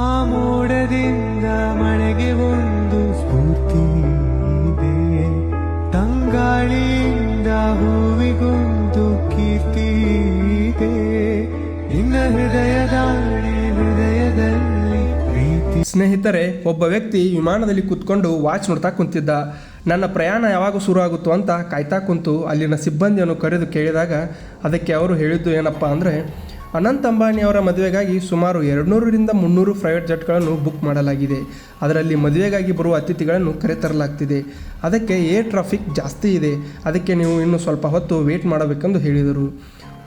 ಆ ಮೋಡದಿಂದ ಮಳೆಗೆ ಒಂದು ಸ್ಫೂರ್ತಿ ಇದೆ. ತಂಗಾಳಿಯಿಂದ ಹೂವಿಗೊಂದು ಕೀರ್ತಿ ಇದೆ. ಹೃದಯದಾಣೆ ಹೃದಯದಲ್ಲಿ ಸ್ನೇಹಿತರೆ, ಒಬ್ಬ ವ್ಯಕ್ತಿ ವಿಮಾನದಲ್ಲಿ ಕೂತ್ಕೊಂಡು ವಾಚ್ ನೋಡ್ತಾ ಕುಂತಿದ್ದ. ನನ್ನ ಪ್ರಯಾಣ ಯಾವಾಗ ಶುರು ಆಗುತ್ತೋ ಅಂತ ಕಾಯ್ತಾ ಕುಂತು ಅಲ್ಲಿನ ಸಿಬ್ಬಂದಿಯನ್ನು ಕರೆದು ಕೇಳಿದಾಗ ಅದಕ್ಕೆ ಅವರು ಹೇಳಿದ್ದು ಏನಪ್ಪ ಅಂದರೆ ಅನಂತ್ ಅಂಬಾನಿ ಅವರ ಮದುವೆಗಾಗಿ ಸುಮಾರು ಎರಡುನೂರರಿಂದ ಮುನ್ನೂರು ಪ್ರೈವೇಟ್ ಜಟ್ಗಳನ್ನು ಬುಕ್ ಮಾಡಲಾಗಿದೆ. ಅದರಲ್ಲಿ ಮದುವೆಗಾಗಿ ಬರುವ ಅತಿಥಿಗಳನ್ನು ಕರೆತರಲಾಗ್ತಿದೆ. ಅದಕ್ಕೆ ಏರ್ ಟ್ರಾಫಿಕ್ ಜಾಸ್ತಿ ಇದೆ. ಅದಕ್ಕೆ ನೀವು ಇನ್ನು ಸ್ವಲ್ಪ ಹೊತ್ತು ವೇಟ್ ಮಾಡಬೇಕೆಂದು ಹೇಳಿದರು.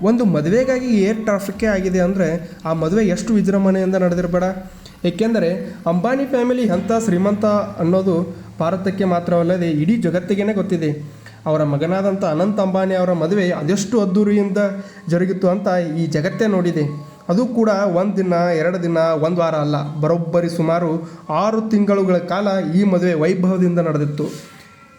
ಒಂದು ಮದುವೆಗಾಗಿ ಏರ್ ಟ್ರಾಫಿಕ್ಕೇ ಆಗಿದೆ ಅಂದರೆ ಆ ಮದುವೆ ಎಷ್ಟು ವಿಜೃಂಭಣೆಯಿಂದ ನಡೆದಿರಬೇಡ? ಏಕೆಂದರೆ ಅಂಬಾನಿ ಫ್ಯಾಮಿಲಿ ಅಂಥ ಶ್ರೀಮಂತ ಅನ್ನೋದು ಭಾರತಕ್ಕೆ ಮಾತ್ರವಲ್ಲದೆ ಇಡೀ ಜಗತ್ತಿಗೇ ಗೊತ್ತಿದೆ. ಅವರ ಮಗನಾದಂಥ ಅನಂತ್ ಅಂಬಾನಿ ಅವರ ಮದುವೆ ಅದೆಷ್ಟು ಅದ್ದೂರಿಯಿಂದ ಜರುಗಿತು ಅಂತ ಈ ಜಗತ್ತೇ ನೋಡಿದೆ. ಅದು ಕೂಡ ಒಂದು ದಿನ, ಎರಡು ದಿನ, ಒಂದು ವಾರ ಅಲ್ಲ, ಬರೋಬ್ಬರಿ ಸುಮಾರು ಆರು ತಿಂಗಳುಗಳ ಕಾಲ ಈ ಮದುವೆ ವೈಭವದಿಂದ ನಡೆದಿತ್ತು.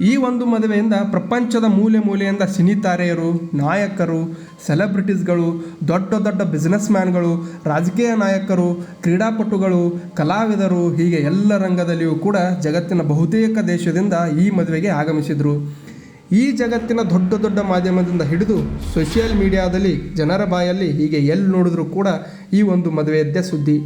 ಈ ಒಂದು ಮದುವೆಯಿಂದ ಪ್ರಪಂಚದ ಮೂಲೆ ಮೂಲೆಯಿಂದ ಸಿನಿತಾರೆಯರು, ನಾಯಕರು, ಸೆಲೆಬ್ರಿಟೀಸ್ಗಳು, ದೊಡ್ಡ ದೊಡ್ಡ ಬಿಸ್ನೆಸ್ ಮ್ಯಾನ್ಗಳು ರಾಜಕೀಯ ನಾಯಕರು, ಕ್ರೀಡಾಪಟುಗಳು, ಕಲಾವಿದರು, ಹೀಗೆ ಎಲ್ಲ ರಂಗದಲ್ಲಿಯೂ ಕೂಡ ಜಗತ್ತಿನ ಬಹುತೇಕ ದೇಶದಿಂದ ಈ ಮದುವೆಗೆ ಆಗಮಿಸಿದರು. ಈ ಜಗತ್ತಿನ ದೊಡ್ಡ ದೊಡ್ಡ ಮಾಧ್ಯಮದಿಂದ ಹಿಡಿದು ಸೋಷಿಯಲ್ ಮೀಡಿಯಾದಲ್ಲಿ ಜನರ ಬಾಯಲ್ಲಿ ಹೀಗೆ ಎಲ್ಲಿ ನೋಡಿದ್ರೂ ಕೂಡ ಈ ಒಂದು ಮದುವೆಯದ್ದೇ ಸುದ್ದಿ.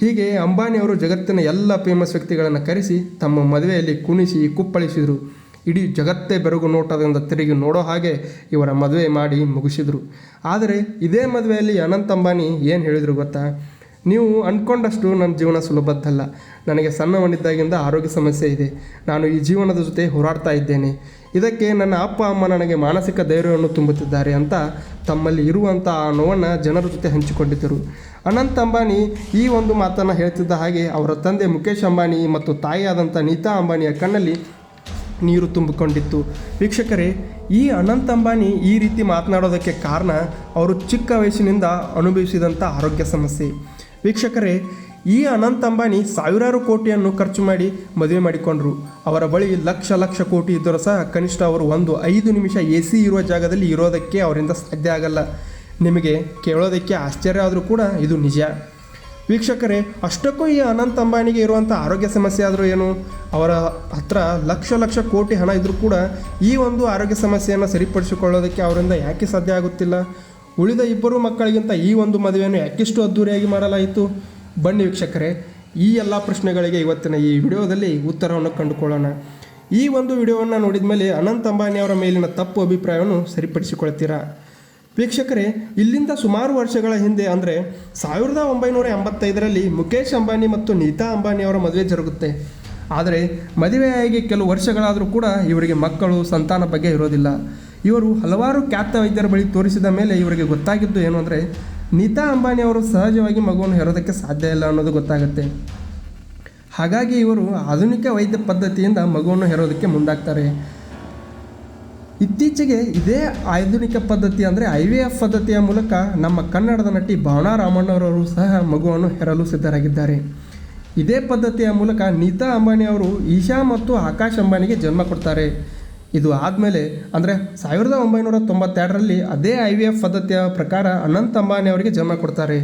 ಹೀಗೆ ಅಂಬಾನಿಯವರು ಜಗತ್ತಿನ ಎಲ್ಲ ಫೇಮಸ್ ವ್ಯಕ್ತಿಗಳನ್ನು ಕರೆಸಿ ತಮ್ಮ ಮದುವೆಯಲ್ಲಿ ಕುಣಿಸಿ, ಕುಪ್ಪಳಿಸಿದರು. ಇಡೀ ಜಗತ್ತೇ ಬೆರಗು ನೋಟದಿಂದ ತಿರುಗಿ ನೋಡೋ ಹಾಗೆ ಇವರ ಮದುವೆ ಮಾಡಿ ಮುಗಿಸಿದರು. ಆದರೆ ಇದೇ ಮದುವೆಯಲ್ಲಿ ಅನಂತ ಅಂಬಾನಿ ಏನು ಹೇಳಿದರು ಗೊತ್ತಾ? ನೀವು ಅಂದ್ಕೊಂಡಷ್ಟು ನನ್ನ ಜೀವನ ಸುಲಭದ್ದಲ್ಲ. ನನಗೆ ಸಣ್ಣವನಿದ್ದಾಗಿಂದ ಆರೋಗ್ಯ ಸಮಸ್ಯೆ ಇದೆ. ನಾನು ಈ ಜೀವನದ ಜೊತೆ ಹೋರಾಡ್ತಾ ಇದ್ದೇನೆ. ಇದಕ್ಕೆ ನನ್ನ ಅಪ್ಪ, ಅಮ್ಮ ನನಗೆ ಮಾನಸಿಕ ಧೈರ್ಯವನ್ನು ತುಂಬುತ್ತಿದ್ದಾರೆ ಅಂತ ತಮ್ಮಲ್ಲಿ ಇರುವಂಥ ಆ ನೋವನ್ನು ಜನರ ಜೊತೆ ಹಂಚಿಕೊಂಡಿದ್ದರು. ಅನಂತ್ ಅಂಬಾನಿ ಈ ಒಂದು ಮಾತನ್ನು ಹೇಳ್ತಿದ್ದ ಹಾಗೆ ಅವರ ತಂದೆ ಮುಖೇಶ್ ಅಂಬಾನಿ ಮತ್ತು ತಾಯಿಯಾದಂಥ ನೀತಾ ಅಂಬಾನಿಯ ಕಣ್ಣಲ್ಲಿ ನೀರು ತುಂಬಿಕೊಂಡಿತ್ತು. ವೀಕ್ಷಕರೇ, ಈ ಅನಂತ್ ಅಂಬಾನಿ ಈ ರೀತಿ ಮಾತನಾಡೋದಕ್ಕೆ ಕಾರಣ ಅವರು ಚಿಕ್ಕ ವಯಸ್ಸಿನಿಂದ ಅನುಭವಿಸಿದಂಥ ಆರೋಗ್ಯ ಸಮಸ್ಯೆ. ವೀಕ್ಷಕರೇ ಈ ಅನಂತ್ ಅಂಬಾನಿ ಸಾವಿರಾರು ಕೋಟಿಯನ್ನು ಖರ್ಚು ಮಾಡಿ ಮದುವೆ ಮಾಡಿಕೊಂಡ್ರು. ಅವರ ಬಳಿ ಲಕ್ಷ ಲಕ್ಷ ಕೋಟಿ ಇದ್ದರೂ ಸಹ ಕನಿಷ್ಠ ಅವರು ಒಂದು ಐದು ನಿಮಿಷ ಎ ಸಿ ಇರುವ ಜಾಗದಲ್ಲಿ ಇರೋದಕ್ಕೆ ಅವರಿಂದ ಸಾಧ್ಯ ಆಗಲ್ಲ. ನಿಮಗೆ ಕೇಳೋದಕ್ಕೆ ಆಶ್ಚರ್ಯ ಆದರೂ ಕೂಡ ಇದು ನಿಜ. ವೀಕ್ಷಕರೇ, ಅಷ್ಟಕ್ಕೂ ಈ ಅನಂತ್ ಅಂಬಾನಿಗೆ ಇರುವಂಥ ಆರೋಗ್ಯ ಸಮಸ್ಯೆ ಆದರೂ ಏನು? ಅವರ ಹತ್ರ ಲಕ್ಷ ಲಕ್ಷ ಕೋಟಿ ಹಣ ಇದ್ದರೂ ಕೂಡ ಈ ಒಂದು ಆರೋಗ್ಯ ಸಮಸ್ಯೆಯನ್ನು ಸರಿಪಡಿಸಿಕೊಳ್ಳೋದಕ್ಕೆ ಅವರಿಂದ ಯಾಕೆ ಸಾಧ್ಯ ಆಗುತ್ತಿಲ್ಲ? ಉಳಿದ ಇಬ್ಬರು ಮಕ್ಕಳಿಗಿಂತ ಈ ಒಂದು ಮದುವೆಯನ್ನು ಯಾಕಿಷ್ಟು ಅದ್ದೂರಿಯಾಗಿ ಮಾಡಲಾಯಿತು? ಬನ್ನಿ ವೀಕ್ಷಕರೇ, ಈ ಎಲ್ಲ ಪ್ರಶ್ನೆಗಳಿಗೆ ಇವತ್ತಿನ ಈ ವಿಡಿಯೋದಲ್ಲಿ ಉತ್ತರವನ್ನು ಕಂಡುಕೊಳ್ಳೋಣ. ಈ ಒಂದು ವಿಡಿಯೋವನ್ನು ನೋಡಿದ ಮೇಲೆ ಅನಂತ್ ಅಂಬಾನಿ ಅವರ ಮೇಲಿನ ತಪ್ಪು ಅಭಿಪ್ರಾಯವನ್ನು ಸರಿಪಡಿಸಿಕೊಳ್ತೀರಾ? ವೀಕ್ಷಕರೇ, ಇಲ್ಲಿಂದ ಸುಮಾರು ವರ್ಷಗಳ ಹಿಂದೆ ಅಂದರೆ ಸಾವಿರದ ಒಂಬೈನೂರ ಎಂಬತ್ತೈದರಲ್ಲಿ ಮುಖೇಶ್ ಅಂಬಾನಿ ಮತ್ತು ನೀತಾ ಅಂಬಾನಿ ಅವರ ಮದುವೆ ಜರುಗುತ್ತೆ. ಆದರೆ ಮದುವೆಯಾಗಿ ಕೆಲವು ವರ್ಷಗಳಾದರೂ ಕೂಡ ಇವರಿಗೆ ಮಕ್ಕಳು, ಸಂತಾನ ಬಗ್ಗೆ ಇರೋದಿಲ್ಲ. ಇವರು ಹಲವಾರು ಖ್ಯಾತ ವೈದ್ಯರ ಬಳಿ ತೋರಿಸಿದ ಮೇಲೆ ಇವರಿಗೆ ಗೊತ್ತಾಗಿದ್ದು ಏನು ಅಂದರೆ ನೀತಾ ಅಂಬಾನಿ ಅವರು ಸಹಜವಾಗಿ ಮಗುವನ್ನು ಹೆರೋದಕ್ಕೆ ಸಾಧ್ಯ ಇಲ್ಲ ಅನ್ನೋದು ಗೊತ್ತಾಗುತ್ತೆ. ಹಾಗಾಗಿ ಇವರು ಆಧುನಿಕ ವೈದ್ಯ ಪದ್ಧತಿಯಿಂದ ಮಗುವನ್ನು ಹೆರೋದಕ್ಕೆ ಮುಂದಾಗ್ತಾರೆ. ಇತ್ತೀಚೆಗೆ ಇದೇ ಆಧುನಿಕ ಪದ್ಧತಿ ಅಂದರೆ ಐ ವಿ ಎಫ್ ಪದ್ಧತಿಯ ಮೂಲಕ ನಮ್ಮ ಕನ್ನಡದ ನಟಿ ಭಾವನಾ ರಾಮಣ್ಣವರವರು ಸಹ ಮಗುವನ್ನು ಹೆರಲು ಸಿದ್ಧರಾಗಿದ್ದಾರೆ. ಇದೇ ಪದ್ಧತಿಯ ಮೂಲಕ ನೀತಾ ಅಂಬಾನಿ ಅವರು ಈಶಾ ಮತ್ತು ಆಕಾಶ್ ಅಂಬಾನಿಗೆ ಜನ್ಮ ಕೊಡ್ತಾರೆ. ಇದು ಆದಮೇಲೆ, ಅಂದರೆ ಸಾವಿರದ ಒಂಬೈನೂರ ತೊಂಬತ್ತೆರಡರಲ್ಲಿ ಅದೇ ಐ ವಿ ಎಫ್ ಪದ್ಧತಿಯ ಪ್ರಕಾರ ಅನಂತ್ ಅಂಬಾನಿ ಅವರಿಗೆ ಜನ್ಮ ಕೊಡ್ತಾರೆ.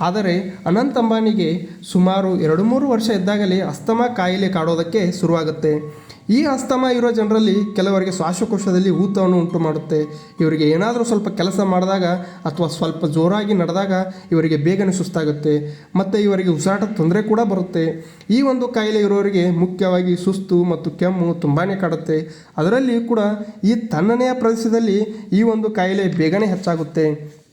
ಆದರೆ ಅನಂತ್ ಅಂಬಾನಿಗೆ ಸುಮಾರು ಎರಡು ಮೂರು ವರ್ಷ ಇದ್ದಾಗಲೇ ಅಸ್ತಮಾ ಕಾಯಿಲೆ ಕಾಡೋದಕ್ಕೆ ಶುರುವಾಗುತ್ತೆ. ಈ ಅಸ್ತಮಾ ಇರೋ ಜನರಲ್ಲಿ ಕೆಲವರಿಗೆ ಶ್ವಾಸಕೋಶದಲ್ಲಿ ಊತವನ್ನು ಉಂಟು ಮಾಡುತ್ತೆ ಇವರಿಗೆ ಏನಾದರೂ ಸ್ವಲ್ಪ ಕೆಲಸ ಮಾಡಿದಾಗ ಅಥವಾ ಸ್ವಲ್ಪ ಜೋರಾಗಿ ನಡೆದಾಗ ಇವರಿಗೆ ಬೇಗನೆ ಸುಸ್ತಾಗುತ್ತೆ. ಮತ್ತು ಇವರಿಗೆ ಉಸಿರಾಟದ ತೊಂದರೆ ಕೂಡ ಬರುತ್ತೆ. ಈ ಒಂದು ಕಾಯಿಲೆ ಇರೋರಿಗೆ ಮುಖ್ಯವಾಗಿ ಸುಸ್ತು ಮತ್ತು ಕೆಮ್ಮು ತುಂಬಾ ಕಾಡುತ್ತೆ. ಅದರಲ್ಲಿ ಕೂಡ ಈ ತಣ್ಣನೆಯ ಪ್ರದೇಶದಲ್ಲಿ ಈ ಒಂದು ಕಾಯಿಲೆ ಬೇಗನೆ ಹೆಚ್ಚಾಗುತ್ತೆ.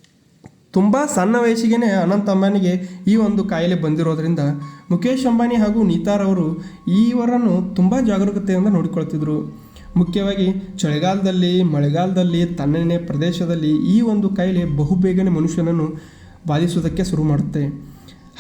ತುಂಬ ಸಣ್ಣ ವಯಸ್ಸಿಗೆ ಅನಂತ ಅಂಬಾನಿಗೆ ಈ ಒಂದು ಕಾಯಿಲೆ ಬಂದಿರೋದ್ರಿಂದ ಮುಖೇಶ್ ಅಂಬಾನಿ ಹಾಗೂ ನೀತಾರವರು ಈವರನ್ನು ತುಂಬ ಜಾಗರೂಕತೆಯಿಂದ ನೋಡಿಕೊಳ್ತಿದ್ರು. ಮುಖ್ಯವಾಗಿ ಚಳಿಗಾಲದಲ್ಲಿ, ಮಳೆಗಾಲದಲ್ಲಿ ತಣ್ಣನೆ ಪ್ರದೇಶದಲ್ಲಿ ಈ ಒಂದು ಕಾಯಿಲೆ ಬಹುಬೇಗನೆ ಮನುಷ್ಯನನ್ನು ಬಾಧಿಸುವುದಕ್ಕೆ ಶುರು ಮಾಡುತ್ತೆ.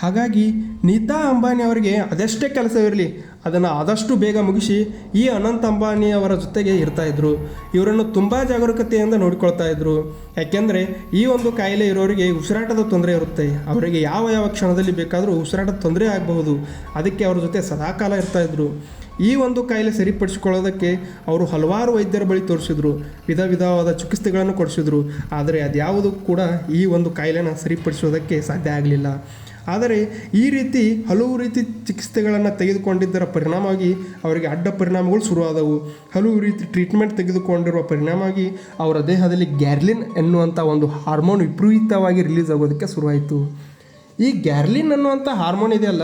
ಹಾಗಾಗಿ ನೀತಾ ಅಂಬಾನಿ ಅವರಿಗೆ ಅದೆಷ್ಟೇ ಕೆಲಸವಿರಲಿ ಅದನ್ನು ಆದಷ್ಟು ಬೇಗ ಮುಗಿಸಿ ಈ ಅನಂತ ಅಂಬಾನಿಯವರ ಜೊತೆಗೆ ಇರ್ತಾ ಇದ್ರು. ಇವರನ್ನು ತುಂಬ ಜಾಗರೂಕತೆಯಿಂದ ನೋಡಿಕೊಳ್ತಾ ಇದ್ರು. ಯಾಕೆಂದರೆ ಈ ಒಂದು ಕಾಯಿಲೆ ಇರೋರಿಗೆ ಉಸಿರಾಟದ ತೊಂದರೆ ಇರುತ್ತೆ. ಅವರಿಗೆ ಯಾವ ಯಾವ ಕ್ಷಣದಲ್ಲಿ ಬೇಕಾದರೂ ಉಸಿರಾಟದ ತೊಂದರೆ ಆಗಬಹುದು. ಅದಕ್ಕೆ ಅವರ ಜೊತೆ ಸದಾಕಾಲ ಇರ್ತಾ ಇದ್ರು. ಈ ಒಂದು ಕಾಯಿಲೆ ಸರಿಪಡಿಸಿಕೊಳ್ಳೋದಕ್ಕೆ ಅವರು ಹಲವಾರು ವೈದ್ಯರ ಬಳಿ ತೋರಿಸಿದ್ರು. ವಿಧ ವಿಧವಾದ ಚಿಕಿತ್ಸೆಗಳನ್ನು ಕೊಡಿಸಿದ್ರು. ಆದರೆ ಅದ್ಯಾವುದೂ ಕೂಡ ಈ ಒಂದು ಕಾಯಿಲೆನ ಸರಿಪಡಿಸೋದಕ್ಕೆ ಸಾಧ್ಯ ಆಗಲಿಲ್ಲ. ಆದರೆ ಈ ರೀತಿ ಹಲವು ರೀತಿ ಚಿಕಿತ್ಸೆಗಳನ್ನು ತೆಗೆದುಕೊಂಡಿದ್ದರ ಪರಿಣಾಮವಾಗಿ ಅವರಿಗೆ ಅಡ್ಡ ಪರಿಣಾಮಗಳು ಶುರುವಾದವು. ಹಲವು ರೀತಿ ಟ್ರೀಟ್ಮೆಂಟ್ ತೆಗೆದುಕೊಂಡಿರುವ ಪರಿಣಾಮವಾಗಿ ಅವರ ದೇಹದಲ್ಲಿ ಗ್ಯಾರ್ಲಿನ್ ಎನ್ನುವಂಥ ಒಂದು ಹಾರ್ಮೋನ್ ವಿಪರೀತವಾಗಿ ರಿಲೀಸ್ ಆಗೋದಕ್ಕೆ ಶುರುವಾಯಿತು. ಈ ಗ್ಯಾರ್ಲಿನ್ ಅನ್ನುವಂಥ ಹಾರ್ಮೋನ್ ಇದೆಯಲ್ಲ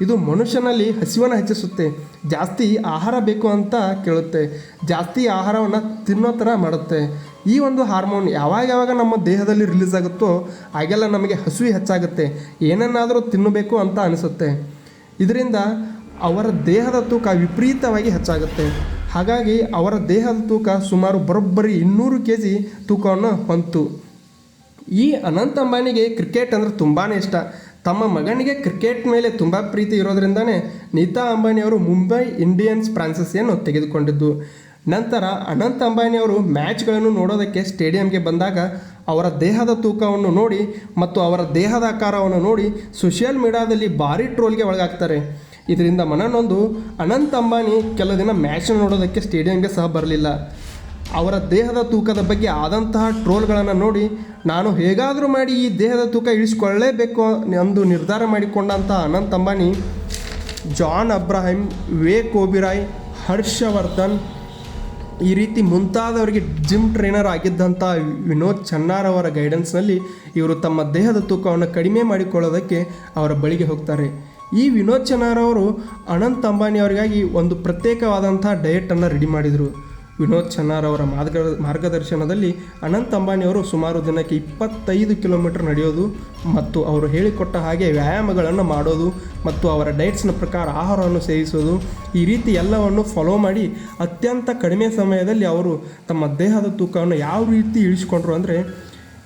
ಇದು ಮನುಷ್ಯನಲ್ಲಿ ಹಸಿವನ್ನು ಹೆಚ್ಚಿಸುತ್ತೆ, ಜಾಸ್ತಿ ಆಹಾರ ಬೇಕು ಅಂತ ಕೇಳುತ್ತೆ, ಜಾಸ್ತಿ ಆಹಾರವನ್ನು ತಿನ್ನೋ ಥರ ಮಾಡುತ್ತೆ. ಈ ಒಂದು ಹಾರ್ಮೋನ್ ಯಾವಾಗ ಯಾವಾಗ ನಮ್ಮ ದೇಹದಲ್ಲಿ ರಿಲೀಸ್ ಆಗುತ್ತೋ ಆಗೆಲ್ಲ ನಮಗೆ ಹಸಿವು ಹೆಚ್ಚಾಗುತ್ತೆ, ಏನನ್ನಾದರೂ ತಿನ್ನಬೇಕು ಅಂತ ಅನಿಸುತ್ತೆ. ಇದರಿಂದ ಅವರ ದೇಹದ ತೂಕ ವಿಪರೀತವಾಗಿ ಹೆಚ್ಚಾಗುತ್ತೆ. ಹಾಗಾಗಿ ಅವರ ದೇಹದ ತೂಕ ಸುಮಾರು ಬರೋಬ್ಬರಿ ಇನ್ನೂರು ಕೆ ಜಿ ತೂಕವನ್ನು ಹೊಂತು. ಈ ಅನಂತ ಅಂಬಾನಿಗೆ ಕ್ರಿಕೆಟ್ ಅಂದರೆ ತುಂಬಾ ಇಷ್ಟ. ತಮ್ಮ ಮಗನಿಗೆ ಕ್ರಿಕೆಟ್ ಮೇಲೆ ತುಂಬ ಪ್ರೀತಿ ಇರೋದ್ರಿಂದನೇ ನೀತಾ ಅಂಬಾನಿಯವರು ಮುಂಬೈ ಇಂಡಿಯನ್ಸ್ ಫ್ರಾನ್ಸಸ್ಸಿಯನ್ನು ತೆಗೆದುಕೊಂಡಿದ್ದು. ನಂತರ ಅನಂತ್ ಅಂಬಾನಿಯವರು ಮ್ಯಾಚ್ಗಳನ್ನು ನೋಡೋದಕ್ಕೆ ಸ್ಟೇಡಿಯಂಗೆ ಬಂದಾಗ ಅವರ ದೇಹದ ತೂಕವನ್ನು ನೋಡಿ ಮತ್ತು ಅವರ ದೇಹದ ಆಕಾರವನ್ನು ನೋಡಿ ಸೋಷಿಯಲ್ ಮೀಡಿಯಾದಲ್ಲಿ ಭಾರಿ ಟ್ರೋಲ್ಗೆ ಒಳಗಾಗ್ತಾರೆ. ಇದರಿಂದ ಮನನೊಂದು ಅನಂತ್ ಅಂಬಾನಿ ಕೆಲ ದಿನ ಮ್ಯಾಚ್ ನೋಡೋದಕ್ಕೆ ಸ್ಟೇಡಿಯಂಗೆ ಸಹ ಬರಲಿಲ್ಲ. ಅವರ ದೇಹದ ತೂಕದ ಬಗ್ಗೆ ಆದಂತಹ ಟ್ರೋಲ್ಗಳನ್ನು ನೋಡಿ ನಾನು ಹೇಗಾದರೂ ಮಾಡಿ ಈ ದೇಹದ ತೂಕ ಇಳಿಸ್ಕೊಳ್ಳೇಬೇಕು ಎಂದು ನಿರ್ಧಾರ ಮಾಡಿಕೊಂಡಂತಹ ಅನಂತ್ ಅಂಬಾನಿ, ಜಾನ್ ಅಬ್ರಾಹಿಂ ವೇ ಕೋಬಿರಾಯ್ ಹರ್ಷವರ್ಧನ್ ಈ ರೀತಿ ಮುಂತಾದವರಿಗೆ ಜಿಮ್ ಟ್ರೈನರ್ ಆಗಿದ್ದಂಥ ವಿನೋದ್ ಚನ್ನಾರ್ ಅವರ ಗೈಡೆನ್ಸ್ನಲ್ಲಿ ಇವರು ತಮ್ಮ ದೇಹದ ತೂಕವನ್ನು ಕಡಿಮೆ ಮಾಡಿಕೊಳ್ಳೋದಕ್ಕೆ ಅವರ ಬಳಿಗೆ ಹೋಗ್ತಾರೆ. ಈ ವಿನೋದ್ ಚನ್ನಾರ್ ಅವರು ಅನಂತ್ ಅಂಬಾನಿ ಅವರಿಗಾಗಿ ಒಂದು ಪ್ರತ್ಯೇಕವಾದಂಥ ಡಯೆಟನ್ನು ರೆಡಿ ಮಾಡಿದರು. ವಿನೋದ್ ಚನ್ನಾರ್ ಅವರ ಮಾರ್ಗ, ಮಾರ್ಗದರ್ಶನದಲ್ಲಿ ಅನಂತ್ ಅಂಬಾನಿಯವರು ಸುಮಾರು ದಿನಕ್ಕೆ ಇಪ್ಪತ್ತೈದು ಕಿಲೋಮೀಟರ್ ನಡೆಯೋದು ಮತ್ತು ಅವರು ಹೇಳಿಕೊಟ್ಟ ಹಾಗೆ ವ್ಯಾಯಾಮಗಳನ್ನು ಮಾಡೋದು ಮತ್ತು ಅವರ ಡಯಟ್ಸ್ನ ಪ್ರಕಾರ ಆಹಾರವನ್ನು ಸೇವಿಸೋದು. ಈ ರೀತಿ ಎಲ್ಲವನ್ನು ಫಾಲೋ ಮಾಡಿ ಅತ್ಯಂತ ಕಡಿಮೆ ಸಮಯದಲ್ಲಿ ಅವರು ತಮ್ಮ ದೇಹದ ತೂಕವನ್ನು ಯಾವ ರೀತಿ ಇಳಿಸಿಕೊಂಡ್ರು ಅಂದರೆ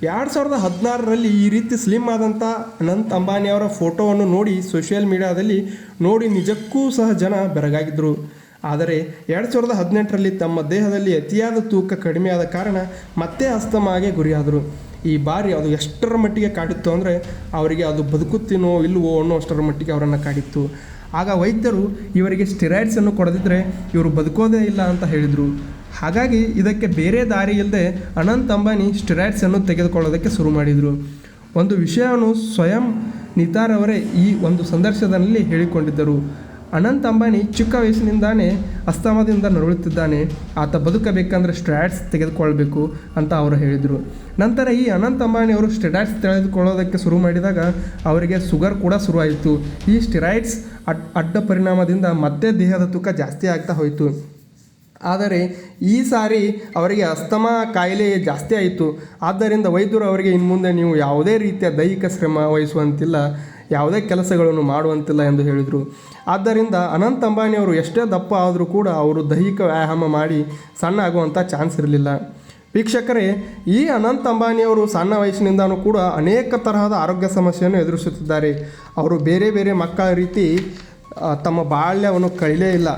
ಎರಡು ಸಾವಿರದ ಹದಿನಾರರಲ್ಲಿ ಈ ರೀತಿ ಸ್ಲಿಮ್ ಆದಂಥ ಅನಂತ್ ಅಂಬಾನಿಯವರ ಫೋಟೋವನ್ನು ನೋಡಿ ಸೋಷಿಯಲ್ ಮೀಡಿಯಾದಲ್ಲಿ ನೋಡಿ ನಿಜಕ್ಕೂ ಸಹ ಜನ ಬೆರಗಾಗಿದ್ದರು ಆದರೆ ಎರಡು ಸಾವಿರದ ಹದಿನೆಂಟರಲ್ಲಿ ತಮ್ಮ ದೇಹದಲ್ಲಿ ಅತಿಯಾದ ತೂಕ ಕಡಿಮೆಯಾದ ಕಾರಣ ಮತ್ತೆ ಅಸ್ತಮಾಗೆ ಗುರಿಯಾದರು. ಈ ಬಾರಿ ಅದು ಎಷ್ಟರ ಮಟ್ಟಿಗೆ ಕಾಡಿತ್ತು ಅಂದರೆ ಅವರಿಗೆ ಅದು ಬದುಕುತ್ತೀನೋ ಇಲ್ಲವೋ ಅನ್ನೋ ಅಷ್ಟರ ಮಟ್ಟಿಗೆ ಅವರನ್ನು ಕಾಡಿತ್ತು. ಆಗ ವೈದ್ಯರು ಇವರಿಗೆ ಸ್ಟಿರಾಯ್ಡ್ಸನ್ನು ಕೊಡದಿದ್ದರೆ ಇವರು ಬದುಕೋದೇ ಇಲ್ಲ ಅಂತ ಹೇಳಿದರು. ಹಾಗಾಗಿ ಇದಕ್ಕೆ ಬೇರೆ ದಾರಿ ಇಲ್ಲದೆ ಅನಂತ್ ಅಂಬಾನಿ ಸ್ಟಿರಾಯ್ಡ್ಸನ್ನು ತೆಗೆದುಕೊಳ್ಳೋದಕ್ಕೆ ಶುರು ಮಾಡಿದರು. ಒಂದು ವಿಷಯವನ್ನು ಸ್ವಯಂ ನಿತಾರವರೇ ಈ ಒಂದು ಸಂದರ್ಶನದಲ್ಲಿ ಹೇಳಿಕೊಂಡಿದ್ದರು. ಅನಂತ್ ಅಂಬಾನಿ ಚಿಕ್ಕ ವಯಸ್ಸಿನಿಂದಾನೇ ಅಸ್ತಮದಿಂದ ನರಳುತ್ತಿದ್ದಾನೆ. ಆತ ಬದುಕಬೇಕಂದ್ರೆ ಸ್ಟ್ರಾಟ್ಸ್ ತೆಗೆದುಕೊಳ್ಬೇಕು ಅಂತ ಅವರು ಹೇಳಿದರು. ನಂತರ ಈ ಅನಂತ್ ಅಂಬಾನಿ ಅವರು ಸ್ಟೆರಾಯ್ಡ್ಸ್ ತೆಗೆದುಕೊಳ್ಳೋದಕ್ಕೆ ಶುರು ಮಾಡಿದಾಗ ಅವರಿಗೆ ಶುಗರ್ ಕೂಡ ಶುರುವಾಯಿತು. ಈ ಸ್ಟೆರಾಯ್ಡ್ಸ್ ಅಡ್, ಅಡ್ಡ ಪರಿಣಾಮದಿಂದ ಮತ್ತೆ ದೇಹದ ತೂಕ ಜಾಸ್ತಿ ಆಗ್ತಾ ಹೋಯಿತು. ಆದರೆ ಈ ಸಾರಿ ಅವರಿಗೆ ಅಸ್ತಮಾ ಕಾಯಿಲೆ ಜಾಸ್ತಿ ಆಯಿತು. ಆದ್ದರಿಂದ ವೈದ್ಯರು ಅವರಿಗೆ ಇನ್ನು ಮುಂದೆ ನೀವು ಯಾವುದೇ ರೀತಿಯ ದೈಹಿಕ ಶ್ರಮ ವಹಿಸುವಂತಿಲ್ಲ. ಯಾವುದೇ ಕೆಲಸಗಳನ್ನು ಮಾಡುವಂತಿಲ್ಲ ಎಂದು ಹೇಳಿದರು. ಆದ್ದರಿಂದ ಅನಂತ ಅಂಬಾನಿಯವರು ಎಷ್ಟೇ ದಪ್ಪ ಆದರೂ ಕೂಡ ಅವರು ದೈಹಿಕ ವ್ಯಾಯಾಮ ಮಾಡಿ ಸಣ್ಣ ಆಗುವಂಥ ಚಾನ್ಸ್ ಇರಲಿಲ್ಲ. ವೀಕ್ಷಕರೇ, ಈ ಅನಂತ ಅಂಬಾನಿಯವರು ಸಣ್ಣ ವಯಸ್ಸಿನಿಂದನೂ ಕೂಡ ಅನೇಕ ತರಹದ ಆರೋಗ್ಯ ಸಮಸ್ಯೆಯನ್ನು ಎದುರಿಸುತ್ತಿದ್ದಾರೆ. ಅವರು ಬೇರೆ ಬೇರೆ ಮಕ್ಕಳ ರೀತಿ ತಮ್ಮ ಬಾಲ್ಯವನ್ನು ಕಳೀಲೇ ಇಲ್ಲ.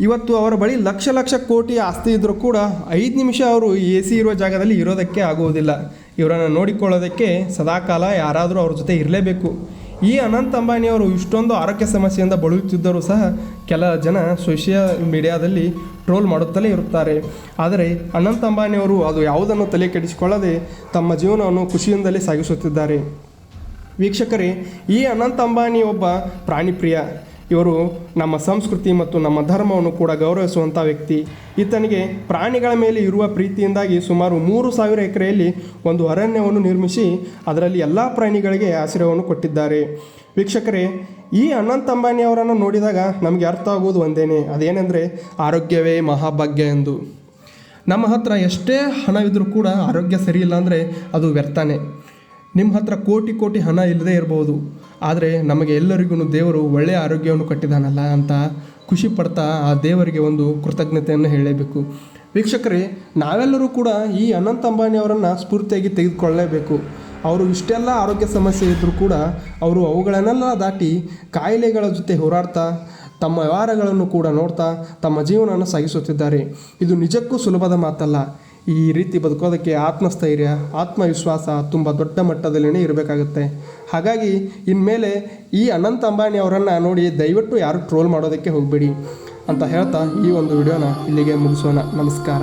ಇವತ್ತು ಅವರ ಬಳಿ ಲಕ್ಷ ಲಕ್ಷ ಕೋಟಿ ಆಸ್ತಿ ಇದ್ದರೂ ಕೂಡ ಐದು ನಿಮಿಷ ಅವರು ಎ ಸಿ ಇರುವ ಜಾಗದಲ್ಲಿ ಇರೋದಕ್ಕೆ ಆಗುವುದಿಲ್ಲ. ಇವರನ್ನು ನೋಡಿಕೊಳ್ಳೋದಕ್ಕೆ ಸದಾಕಾಲ ಯಾರಾದರೂ ಅವ್ರ ಜೊತೆ ಇರಲೇಬೇಕು. ಈ ಅನಂತ್ ಅಂಬಾನಿಯವರು ಇಷ್ಟೊಂದು ಆರೋಗ್ಯ ಸಮಸ್ಯೆಯಿಂದ ಬಳಲುತ್ತಿದ್ದರೂ ಸಹ ಕೆಲ ಜನ ಸೋಷಿಯಲ್ ಮೀಡಿಯಾದಲ್ಲಿ ಟ್ರೋಲ್ ಮಾಡುತ್ತಲೇ ಇರುತ್ತಾರೆ. ಆದರೆ ಅನಂತ್ ಅಂಬಾನಿಯವರು ಅದು ಯಾವುದನ್ನು ತಲೆ ಕೆಡಿಸಿಕೊಳ್ಳದೆ ತಮ್ಮ ಜೀವನವನ್ನು ಖುಷಿಯಿಂದಲೇ ಸಾಗಿಸುತ್ತಿದ್ದಾರೆ. ವೀಕ್ಷಕರೇ, ಈ ಅನಂತ್ ಅಂಬಾನಿ ಒಬ್ಬ ಪ್ರಾಣಿಪ್ರಿಯ. ಇವರು ನಮ್ಮ ಸಂಸ್ಕೃತಿ ಮತ್ತು ನಮ್ಮ ಧರ್ಮವನ್ನು ಕೂಡ ಗೌರವಿಸುವಂಥ ವ್ಯಕ್ತಿ. ಈತನಿಗೆ ಪ್ರಾಣಿಗಳ ಮೇಲೆ ಇರುವ ಪ್ರೀತಿಯಿಂದಾಗಿ ಸುಮಾರು ಮೂರು ಸಾವಿರ ಎಕರೆಯಲ್ಲಿ ಒಂದು ಅರಣ್ಯವನ್ನು ನಿರ್ಮಿಸಿ ಅದರಲ್ಲಿ ಎಲ್ಲ ಪ್ರಾಣಿಗಳಿಗೆ ಆಶ್ರಯವನ್ನು ಕೊಟ್ಟಿದ್ದಾರೆ. ವೀಕ್ಷಕರೇ, ಈ ಅನಂತ ಅಂಬಾನಿ ಅವರನ್ನು ನೋಡಿದಾಗ ನಮಗೆ ಅರ್ಥ ಆಗುವುದು ಒಂದೇನೆ, ಅದೇನೆಂದರೆ ಆರೋಗ್ಯವೇ ಮಹಾಭಾಗ್ಯ ಎಂದು. ನಮ್ಮ ಹತ್ರ ಎಷ್ಟೇ ಹಣವಿದ್ರೂ ಕೂಡ ಆರೋಗ್ಯ ಸರಿ ಇಲ್ಲ ಅಂದರೆ ಅದು ವ್ಯರ್ಥನೇ. ನಿಮ್ಮ ಹತ್ರ ಕೋಟಿ ಕೋಟಿ ಹಣ ಇಲ್ಲದೇ ಇರ್ಬೋದು. ಆದರೆ ನಮಗೆ ಎಲ್ಲರಿಗೂ ದೇವರು ಒಳ್ಳೆಯ ಆರೋಗ್ಯವನ್ನು ಕಟ್ಟಿದಾನಲ್ಲ ಅಂತ ಖುಷಿ ಪಡ್ತಾ ಆ ದೇವರಿಗೆ ಒಂದು ಕೃತಜ್ಞತೆಯನ್ನು ಹೇಳಲೇಬೇಕು ವೀಕ್ಷಕರೇ, ನಾವೆಲ್ಲರೂ ಕೂಡ ಈ ಅನಂತ ಅಂಬಾನಿ ಅವರನ್ನು ಸ್ಫೂರ್ತಿಯಾಗಿ ತೆಗೆದುಕೊಳ್ಳಲೇಬೇಕು ಅವರು ಇಷ್ಟೆಲ್ಲ ಆರೋಗ್ಯ ಸಮಸ್ಯೆ ಇದ್ದರೂ ಕೂಡ ಅವರು ಅವುಗಳನ್ನೆಲ್ಲ ದಾಟಿ ಕಾಯಿಲೆಗಳ ಜೊತೆ ಹೋರಾಡ್ತಾ, ತಮ್ಮ ವ್ಯವಹಾರಗಳನ್ನು ಕೂಡ ನೋಡ್ತಾ, ತಮ್ಮ ಜೀವನವನ್ನು ಸಾಗಿಸುತ್ತಿದ್ದಾರೆ. ಇದು ನಿಜಕ್ಕೂ ಸುಲಭದ ಮಾತಲ್ಲ. ಈ ರೀತಿ ಬದುಕೋದಕ್ಕೆ ಆತ್ಮಸ್ಥೈರ್ಯ, ಆತ್ಮವಿಶ್ವಾಸ ತುಂಬ ದೊಡ್ಡ ಮಟ್ಟದಲ್ಲೇ ಇರಬೇಕಾಗುತ್ತೆ. ಹಾಗಾಗಿ ಇನ್ಮೇಲೆ ಈ ಅನಂತ ಅಂಬಾನಿ ಅವರನ್ನು ನೋಡಿ ದಯವಿಟ್ಟು ಯಾರು ಟ್ರೋಲ್ ಮಾಡೋದಕ್ಕೆ ಹೋಗಬೇಡಿ ಅಂತ ಹೇಳ್ತಾ ಈ ಒಂದು ವಿಡಿಯೋನ ಇಲ್ಲಿಗೆ ಮುಗಿಸೋಣ. ನಮಸ್ಕಾರ.